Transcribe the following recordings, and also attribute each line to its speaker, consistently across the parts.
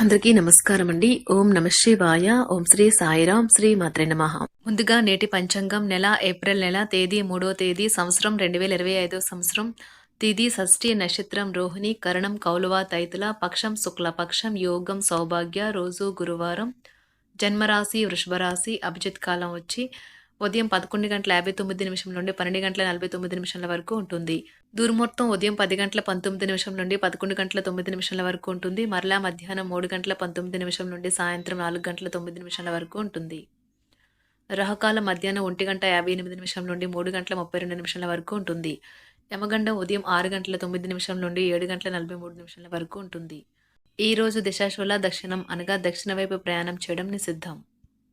Speaker 1: అందరికీ నమస్కారం అండి ఓం నమ శివాయ. ఓం శ్రీ సాయిరాం శ్రీ మాత్రే నమ. ముందుగా నేటి పంచాంగం నెల ఏప్రిల్ నెల తేదీ మూడో తేదీ సంవత్సరం రెండు వేల ఇరవై ఐదో సంవత్సరం. తిది షష్ఠి నక్షత్రం రోహిణి కరణం కౌలువ తైతుల పక్షం శుక్ల పక్షం యోగం సౌభాగ్య రోజు గురువారం. జన్మరాశి వృషభరాశి అభిజిత్ కాలం వచ్చి ఉదయం పదకొండు గంటల యాభై తొమ్మిది నిమిషం నుండి పన్నెండు గంటల నలభై తొమ్మిది నిమిషాల వరకు ఉంటుంది. దుర్ముహూర్తం ఉదయం పది గంటల పంతొమ్మిది నిమిషం నుండి పదకొండు గంటల తొమ్మిది నిమిషాల వరకు ఉంటుంది. మరలా మధ్యాహ్నం మూడు గంటల పంతొమ్మిది నిమిషం నుండి సాయంత్రం నాలుగు గంటల తొమ్మిది నిమిషాల వరకు ఉంటుంది. రహకాలం మధ్యాహ్నం ఒంటి గంట యాభై ఎనిమిది నిమిషం నుండి మూడు గంటల ముప్పై రెండు నిమిషాల వరకు ఉంటుంది. యమగండం ఉదయం ఆరు గంటల తొమ్మిది నిమిషం నుండి ఏడు గంటల నలభై మూడు నిమిషాల వరకు ఉంటుంది. ఈ రోజు దిశాశూల దక్షిణం అనగా దక్షిణ వైపు ప్రయాణం చేయడం నిషిద్ధం.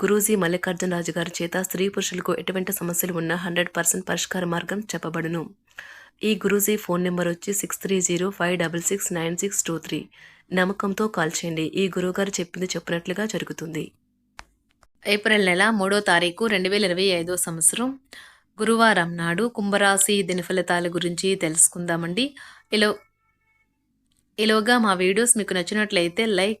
Speaker 1: గురూజీ మల్లికార్జున రాజు గారి చేత స్త్రీ పురుషులకు ఎటువంటి సమస్యలు ఉన్నా హండ్రెడ్ పర్సెంట్ పరిష్కార మార్గం చెప్పబడును. ఈ గురూజీ ఫోన్ నెంబర్ వచ్చి six three zero five double six nine six two three. నమ్మకంతో కాల్ చేయండి. ఈ గురువుగారు చెప్పింది చెప్పినట్లుగా జరుగుతుంది. ఏప్రిల్ నెల మూడో తారీఖు రెండు వేల ఇరవై ఐదో సంవత్సరం గురువారం నాడు కుంభరాశి దినఫలితాల గురించి తెలుసుకుందామండి. ఇలా ఇలోగా మా వీడియోస్ మీకు నచ్చినట్లయితే లైక్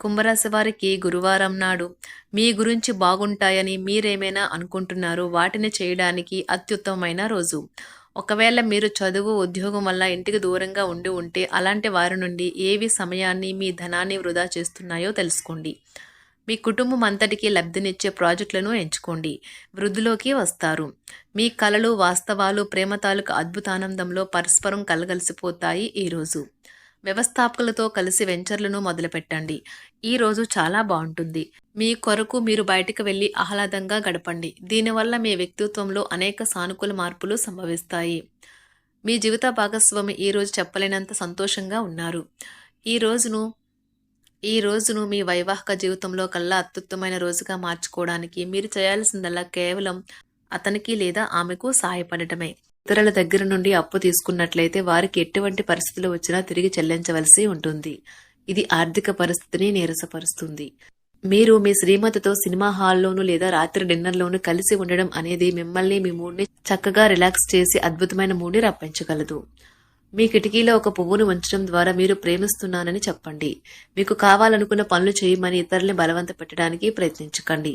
Speaker 1: కుంభరాశి వారికి గురువారం నాడు మీ గురించి బాగుంటాయని మీరేమైనా అనుకుంటున్నారో వాటిని చేయడానికి అత్యుత్తమమైన రోజు. ఒకవేళ మీరు చదువు ఉద్యోగం వల్ల ఇంటికి దూరంగా ఉండి ఉంటే అలాంటి వారి నుండి ఏవి సమయాన్ని మీ ధనాన్ని వృధా చేస్తున్నాయో తెలుసుకోండి. మీ కుటుంబం అంతటికీ లబ్ధినిచ్చే ప్రాజెక్టులను ఎంచుకోండి. వృద్ధిలోకి వస్తారు. మీ కళలు వాస్తవాలు ప్రేమ తాలూకు అద్భుతానందంలో పరస్పరం కలగలిసిపోతాయి ఈరోజు వ్యవస్థాపకులతో కలిసి వెంచర్లను మొదలుపెట్టండి. ఈ రోజు చాలా బాగుంటుంది. మీ కొరకు మీరు బయటకు వెళ్ళి ఆహ్లాదంగా గడపండి. దీనివల్ల మీ వ్యక్తిత్వంలో అనేక సానుకూల మార్పులు సంభవిస్తాయి. మీ జీవిత భాగస్వామి ఈ రోజు చెప్పలేనంత సంతోషంగా ఉన్నారు. ఈ రోజును ఈ రోజును మీ వైవాహిక జీవితంలో కల్లా అత్యుత్తమైన రోజుగా మార్చుకోవడానికి మీరు చేయాల్సిందల్లా కేవలం అతనికి లేదా ఆమెకు సహాయపడటమే. ఇతరుల దగ్గర నుండి అప్పు తీసుకున్నట్లయితే వారికి ఎటువంటి పరిస్థితులు వచ్చినా తిరిగి చెల్లించవలసి ఉంటుంది. ఇది ఆర్థిక పరిస్థితిని నీరసపరుస్తుంది. మీరు మీ శ్రీమతితో సినిమా హాల్లోనూ లేదా రాత్రి డిన్నర్లోనూ కలిసి ఉండడం అనేది మిమ్మల్ని మీ మూడ్ని చక్కగా రిలాక్స్ చేసి అద్భుతమైన మూడ్ని రప్పించగలదు. మీ కిటికీలో ఒక పువ్వును ఉంచడం ద్వారా మీరు ప్రేమిస్తున్నానని చెప్పండి. మీకు కావాలనుకున్న పనులు చేయమని ఇతరుల్ని బలవంత పెట్టడానికి ప్రయత్నించకండి.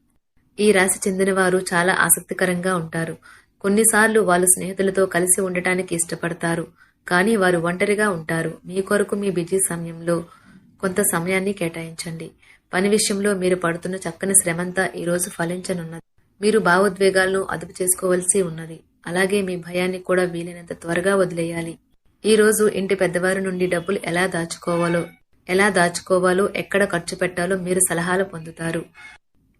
Speaker 1: ఈ రాశి చెందిన వారు చాలా ఆసక్తికరంగా ఉంటారు. కొన్నిసార్లు వాళ్ళు స్నేహితులతో కలిసి ఉండటానికి ఇష్టపడతారు. కానీ వారు ఒంటరిగా ఉంటారు. మీ కొరకు మీ బిజీ సమయంలో కొంత సమయాన్ని కేటాయించండి. పని విషయంలో మీరు పడుతున్న చక్కని శ్రమంతా ఈరోజు ఫలించనున్నది. మీరు భావోద్వేగాలను అదుపు చేసుకోవలసి ఉన్నది. అలాగే మీ భయాన్ని కూడా వీలైనంత త్వరగా వదిలేయాలి. ఈ రోజు ఇంటి పెద్దవారి నుండి డబ్బులు ఎలా దాచుకోవాలో ఎలా దాచుకోవాలో ఎక్కడ ఖర్చు పెట్టాలో మీరు సలహాలు పొందుతారు.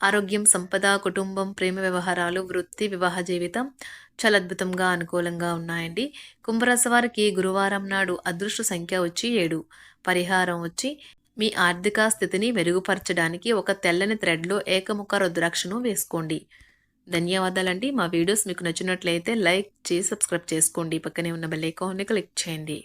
Speaker 1: ఆరోగ్యం సంపద కుటుంబం ప్రేమ వ్యవహారాలు వృత్తి వివాహ జీవితం చాలా అద్భుతంగా అనుకూలంగా ఉన్నాయండి. కుంభరాశి వారికి గురువారం నాడు అదృష్ట సంఖ్య వచ్చి ఏడు. పరిహారం వచ్చి మీ ఆర్థిక స్థితిని మెరుగుపరచడానికి ఒక తెల్లని థ్రెడ్లో ఏకముఖ రుద్రాక్షను వేసుకోండి. ధన్యవాదాలండి. మా వీడియోస్ మీకు నచ్చినట్లయితే లైక్ చేసి సబ్స్క్రైబ్ చేసుకోండి. పక్కనే ఉన్న బెల్ ఐకాన్ని క్లిక్ చేయండి.